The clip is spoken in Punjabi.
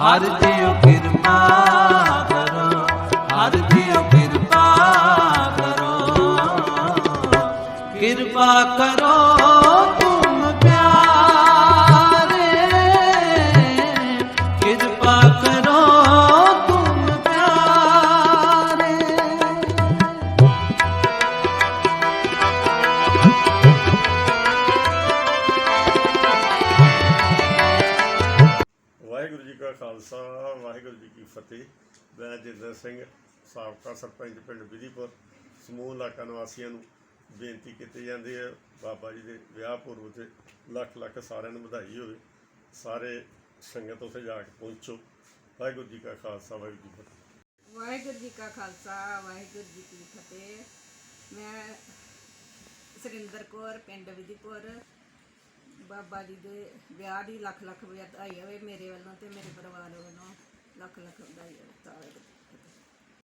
ਹਰ ਜੀਓ ਕਿਰਪਾ ਕਰੋ ਹਰ ਜੀਓ ਕਿਰਪਾ ਕਰੋ। ਕਿਰਪਾ ਕਰੋ। ਵਾਹਿਗੁਰੂ ਜੀ ਕਾ ਖਾਲਸਾ, ਵਾਹਿਗੁਰੂ ਜੀ ਕੀ ਫਤਿਹ। ਮੈਂ ਜਿੰਦਰ ਸਿੰਘ, ਸਾਬਕਾ ਸਰਪੰਚ ਪਿੰਡ ਵਿਧੀਪੁਰ, ਸਮੂਹ ਇਲਾਕਾ ਨਿਵਾਸੀਆਂ ਨੂੰ ਬੇਨਤੀ ਕੀਤੀ ਜਾਂਦੀ ਹੈ, ਬਾਬਾ ਜੀ ਦੇ ਵਿਆਹ ਪੁਰਬ ਤੇ ਲੱਖ ਲੱਖ ਸਾਰਿਆਂ ਨੂੰ ਵਧਾਈ ਹੋਵੇ। ਸਾਰੇ ਸੰਗਤ ਉੱਥੇ ਜਾ ਕੇ ਪਹੁੰਚੋ। ਵਾਹਿਗੁਰੂ ਜੀ ਕਾ ਖਾਲਸਾ, ਵਾਹਿਗੁਰੂ ਜੀ ਕੀ ਫਤਿਹ। ਵਾਹਿਗੁਰੂ ਜੀ ਕਾ ਖਾਲਸਾ, ਵਾਹਿਗੁਰੂ ਜੀ ਕੀ ਫਤਿਹ। ਮੈਂ ਸੁਰਿੰਦਰ ਕੌਰ, ਪਿੰਡ ਵਿਧੀਪੁਰ। ਬਾਬਾ ਜੀ ਦੇ ਵਿਆਹ ਦੀ ਲੱਖ ਲੱਖ ਵਧਾਈ ਹੋਵੇ ਮੇਰੇ ਵੱਲੋਂ ਤੇ ਮੇਰੇ ਪਰਿਵਾਰ ਵੱਲੋਂ ਲੱਖ ਲੱਖ ਵਧਾਈ ਹੋਵੇ ਸਾਰਿਆਂ